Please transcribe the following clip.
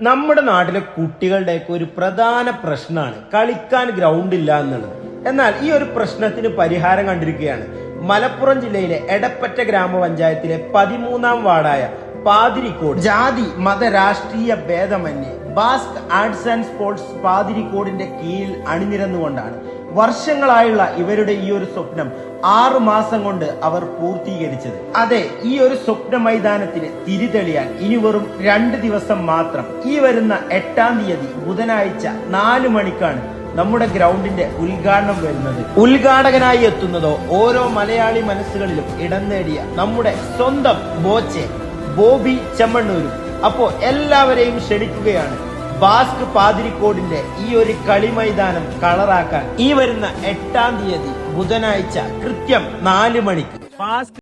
നമ്മുടെ നാട്ടിലെ കുട്ടികളുടെയൊക്കെ ഒരു പ്രധാന പ്രശ്നമാണ് കളിക്കാൻ ഗ്രൗണ്ട് ഇല്ല എന്നുള്ളത്. എന്നാൽ ഈ ഒരു പ്രശ്നത്തിന് പരിഹാരം കണ്ടിരിക്കുകയാണ്. മലപ്പുറം ജില്ലയിലെ എടപ്പറ്റ ഗ്രാമപഞ്ചായത്തിലെ പതിമൂന്നാം വാർഡായ പാതിരിക്കോട്. ജാതി മത രാഷ്ട്രീയ ഭേദമന്യേ ബാസ്ക് ആർട്സ് ആൻഡ് സ്പോർട്സ് പാതിരിക്കോടിന്റെ കീഴിൽ അണിനിരന്നുകൊണ്ടാണ് വർഷങ്ങളായുള്ള ഇവരുടെ ഈ ഒരു സ്വപ്നം ആറു മാസം കൊണ്ട് അവർ പൂർത്തീകരിച്ചത്. അതെ ഈ ഒരു സ്വപ്ന മൈതാനത്തിന് തിരിതെളിയാൻ ഇനി വെറും രണ്ട് ദിവസം മാത്രം. ഈ വരുന്ന എട്ടാം തീയതി ബുധനാഴ്ച നാല് മണിക്കാണ് നമ്മുടെ ഗ്രൗണ്ടിന്റെ ഉദ്ഘാടനം വരുന്നത്. ഉദ്ഘാടകനായി എത്തുന്നതോ ഓരോ മലയാളി മനസ്സുകളിലും ഇടം നേടിയ നമ്മുടെ സ്വന്തം ബോച്ചെ ബോബി ചെമ്മണ്ണൂരും. അപ്പോ എല്ലാവരെയും ക്ഷണിക്കുകയാണ് ബാസ്ക് പാതിരിക്കോടിന്റെ ഈ ഒരു കളി മൈതാനം കളറാക്കാൻ ഈ വരുന്ന എട്ടാം തീയതി ബുധനാഴ്ച കൃത്യം നാല് മണിക്ക്. ബാസ്ക്